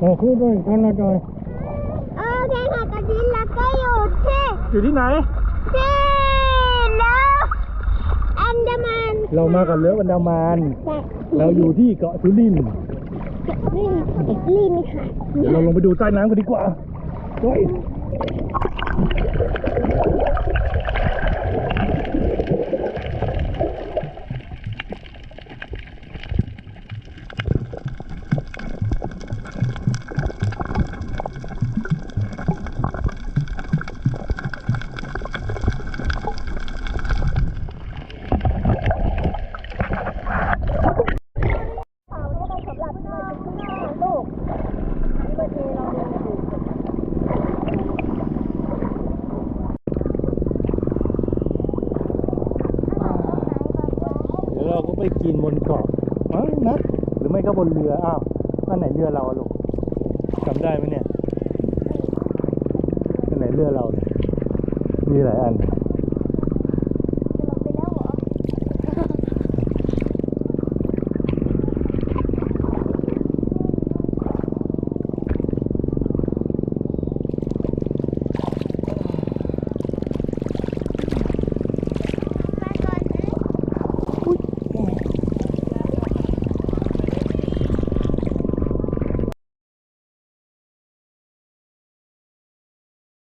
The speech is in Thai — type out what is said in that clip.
เออคู่ด้วยกันละหน่อยโอเคค่ะตอนนี้เราก็อยู่ที่อยู่ที่ไหน ที่เลิฟอันดามันเรามากับเรือวันดามานแต่เราอยู่ที่เกาะสุรินทร์ลินลินค่ะเดี๋ยวเราลงไปดูใต้น้ำกันดีกว่าเฮ้ย เราก็ไปกินบนเกาะมั้งนะหรือไม่ก็บนเรืออ้าวอันไหนเรือเราอะลูกจำได้ไหมเนี่ยอันไหนเรือเรา มีหลายอัน